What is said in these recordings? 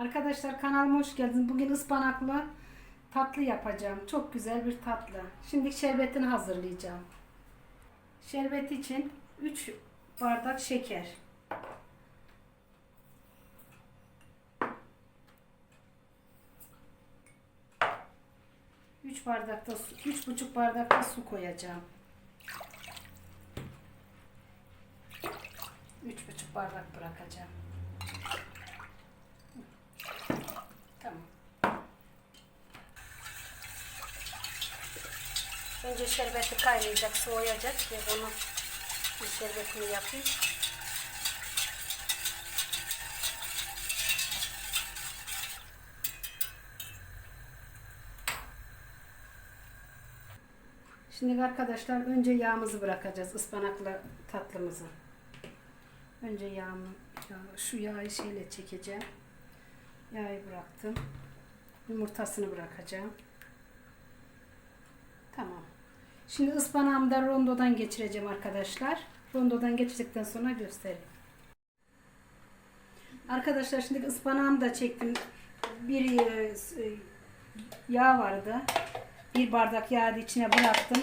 Arkadaşlar kanalıma hoş geldiniz. Bugün ıspanaklı tatlı yapacağım. Çok güzel bir tatlı. Şimdi şerbetini hazırlayacağım. Şerbet için 3 bardak şeker. Üç bardakta su, üç buçuk bardakta su koyacağım. Üç buçuk bardak bırakacağım. Tamam. Önce şerbeti kaynayacak, soğuyacak ki bunu bir şerbetini yapayım. Şimdi arkadaşlar önce yağımızı bırakacağız ıspanaklı tatlımızı. Önce yağımı, yağ- şu yağı şeyle çekeceğim. Yağı bıraktım. Yumurtasını bırakacağım. Tamam. Şimdi ıspanağımı da rondodan geçireceğim arkadaşlar. Rondodan geçirdikten sonra göstereyim. Arkadaşlar şimdi ıspanağımı da çektim. Bir e, e, yağ vardı. Bir bardak yağı içine bıraktım.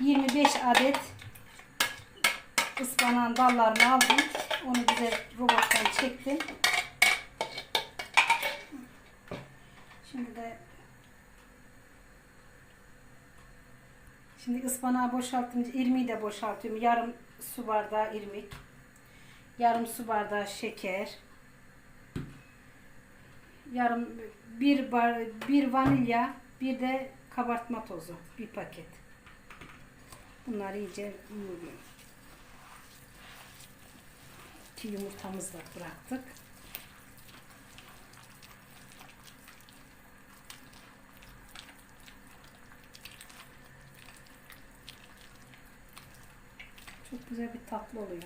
25 adet ıspanağın dallarını aldım. Onu güzel robottan çektim. Şimdi de Şimdi ıspanağı boşaltınca irmiği de boşaltıyorum. Yarım su bardağı irmik. Yarım su bardağı şeker. Yarım bir bar, bir vanilya, bir de kabartma tozu, bir paket. Bunları iyice yoğuruyorum. İki yumurtamızı da bıraktık. Çok güzel bir tatlı oluyor.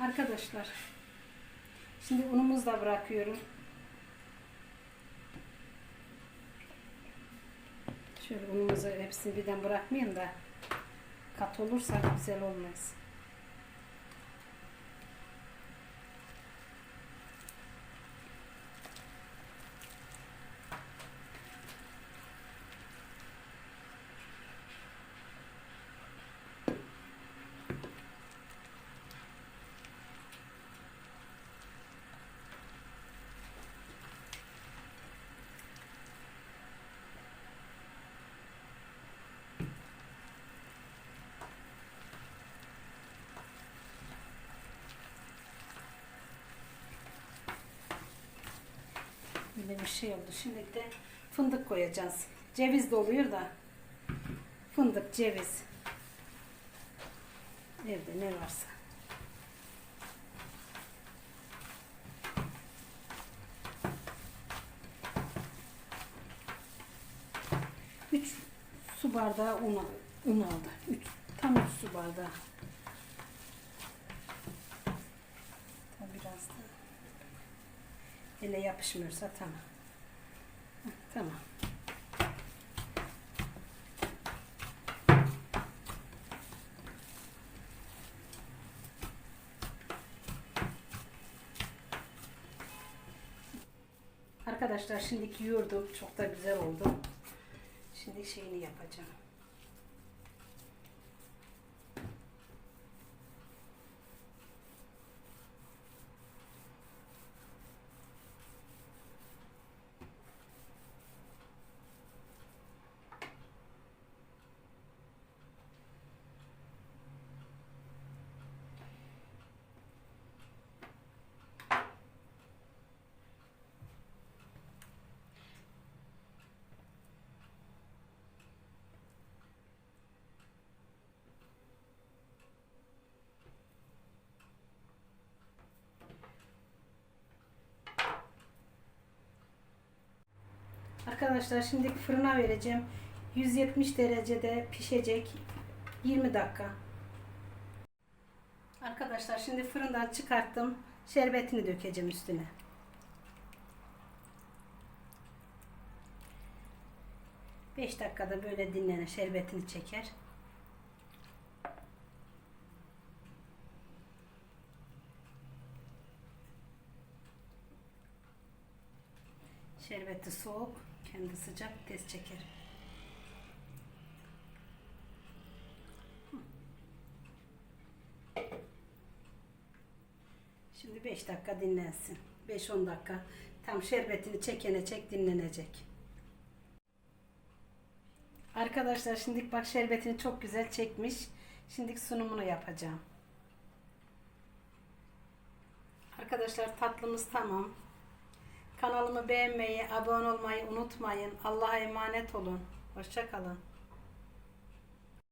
Arkadaşlar şimdi unumuzu da bırakıyorum. Şöyle unumuzu hepsini birden bırakmayayım da kat olursa güzel olmaz. Bir şey oldu. Şimdi de fındık koyacağız. Ceviz de oluyor da. Fındık, ceviz. Evde ne varsa. Üç su bardağı un, un aldı. Üç, tam üç su bardağı. Tam biraz da ele yapışmıyorsa tamam. Tamam. Arkadaşlar şimdiki yoğurdum çok da güzel oldu. Şimdi şeyini yapacağım. Arkadaşlar şimdi fırına vereceğim. 170 derecede pişecek. 20 dakika. Arkadaşlar şimdi fırından çıkarttım. Şerbetini dökeceğim üstüne. Beş dakikada böyle dinlenir. Şerbetini çeker. Şerbeti soğuk kendi sıcak tez çeker. Şimdi 5 dakika dinlensin. 5-10 dakika. Tam şerbetini çekene çek dinlenecek. Arkadaşlar şimdi bak şerbetini çok güzel çekmiş. Şimdi sunumunu yapacağım. Arkadaşlar tatlımız tamam. Kanalımı beğenmeyi, abone olmayı unutmayın. Allah'a emanet olun. Hoşçakalın.